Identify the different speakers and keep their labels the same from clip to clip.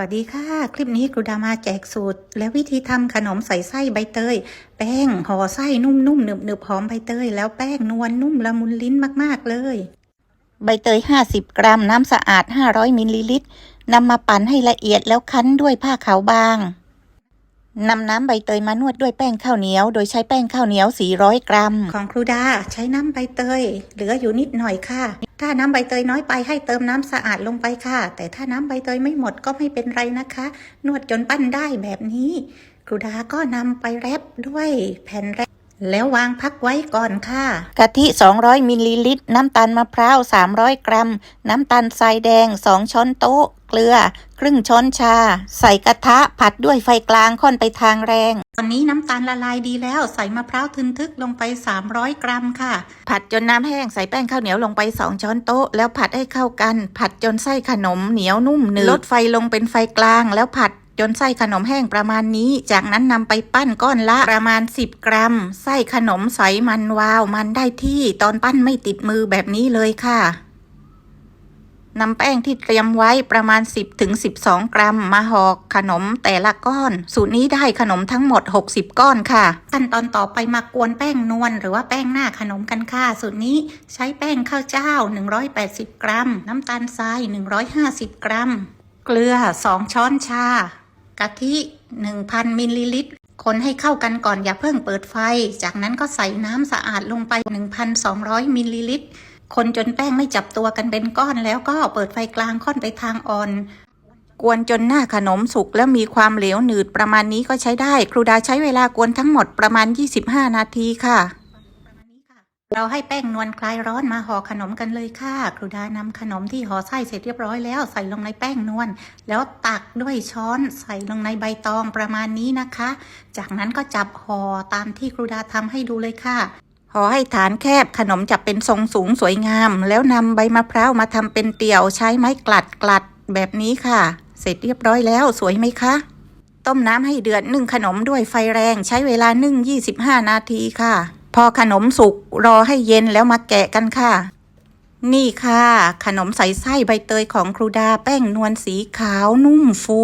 Speaker 1: วัสดีค่ะ คลิปนี้ครูดามาแจกสูตร และวิธีทำขนมใส่ไส้ใบเตย แป้งห่อไส้นุ่มๆหนึบๆหอมใบเตย แล้วแป้งนวลนุ่มละมุนลิ้นมากๆเลย ใบเตย 50 กรัม น้ำสะอาด 500 มิลลิลิตรนำมาปั่นให้ละเอียดแล้วคั้นด้วยผ้าขาวบาง นำน้ำใบเตยมานวดด้วยแป้งข้าวเหนียว โดยใช้แป้งข้าวเหนียว 400 กรัม ของครูดา ใช้น้ำใบเตย เหลืออยู่นิดหน่อยค่ะ ถ้าน้ำใบเตยน้อยไปให้เติมน้ำสะอาดลงไปค่ะ แต่ถ้าน้ำใบเตยไม่หมดก็ไม่เป็นไรนะคะ นวดจนปั้นได้แบบนี้ ครูดาก็นำไปแรปด้วยแผ่นแรป แล้ววางพักไว้ก่อนค่ะ กะทิ 200 มิลลิลิตร น้ำตาลมะพร้าว 300 กรัม น้ำตาลทรายแดง 2 ช้อนโต๊ะ เกลือ ครึ่งช้อนชา ใส่กระทะผัดด้วยไฟกลางค่อนไปทางแรง ตอนนี้น้ำตาลละลายดีแล้ว ใส่มะพร้าวทึนทึกลงไป 300 กรัมค่ะ ผัดจนน้ำแห้ง ใส่แป้งข้าวเหนียวลงไป 2 ช้อนโต๊ะ แล้วผัดให้เข้ากัน ผัดจนไส้ขนมเหนียวนุ่มหนืดลดไฟลงเป็นไฟกลางแล้วผัด จนไส้ขนมแห้งประมาณนี้ จากนั้นนำไปปั้นก้อนละประมาณ 10 กรัม ไส้ขนมใสมันวาว มันได้ที่ตอนปั้นไม่ติดมือแบบนี้เลยค่ะนำแป้งที่เตรียมไว้ประมาณ 10ถึง12กรัม มาห่อขนมแต่ละก้อน สูตรนี้ได้ขนมทั้งหมด 60 ก้อนค่ะ ขั้นตอนต่อไปมากวนแป้งนวลหรือว่าแป้งหน้าขนมกันค่ะ สูตรนี้ใช้แป้งข้าวเจ้า 180 กรัม น้ำตาลทราย 150 กรัม เกลือ 2 ช้อนชา กะทิ 1,000 มิลลิลิตร คนให้เข้ากันก่อนอย่าเพิ่งเปิดไฟ จากนั้นก็ใส่น้ำสะอาดลงไป 1,200 มิลลิลิตร คนจนแป้งไม่จับตัวกันเป็นก้อนแล้วก็เปิดไฟกลางค่อนไปทางอ่อน กวนจนหน้าขนมสุกและมีความเหลวหนืดประมาณนี้ก็ใช้ได้ ครูดาใช้เวลากวนทั้งหมดประมาณ 25 นาทีค่ะ เราให้แป้งนวลคลายร้อนมาห่อขนมกันเลยค่ะ ครูดานำขนมที่ห่อไส้เสร็จเรียบร้อยแล้วใส่ลงในแป้งนวลแล้วตักด้วยช้อนใส่ลงในใบตองประมาณนี้นะคะ จากนั้นก็จับห่อตามที่ครูดาทำให้ดูเลยค่ะห่อให้ฐานแคบขนมจะเป็นทรงสูงสวยงาม แล้วนำใบมะพร้าวมาทำเป็นเตี่ยวใช้ไม้กลัดกลัดแบบนี้ค่ะ เสร็จเรียบร้อยแล้วสวยไหมคะต้มน้ำให้เดือดนึ่งขนมด้วยไฟแรงใช้เวลานึ่ง 25 นาทีค่ะ พอขนมสุกรอให้เย็นแล้วมาแกะกันค่ะ นี่ค่ะ ขนมใส่ไส้ใบเตยของครูดาแป้งนวลสีขาวนุ่มฟู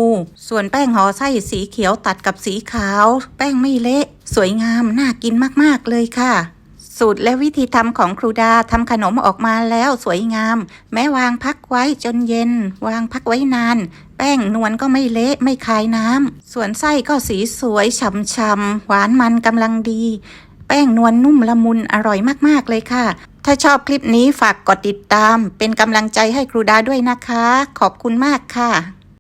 Speaker 1: ส่วนแป้งห่อไส้สีเขียวตัดกับสีขาว แป้งไม่เละ สวยงามน่ากินมากๆเลยค่ะสูตรและวิธีทำของครูดาทำขนมออกมาแล้วสวยงาม แม้วางพักไว้จนเย็น วางพักไว้นาน แป้งนวลก็ไม่เละไม่คายน้ำส่วนไส้ก็สีสวยฉ่ำๆหวานมันกำลังดี ป้งนวลนุ่มละมุนอร่อยมากๆเลยค่ะ ถ้าชอบคลิปนี้ฝากกดติดตาม เป็นกำลังใจให้ครูดาด้วยนะคะ ขอบคุณมากค่ะ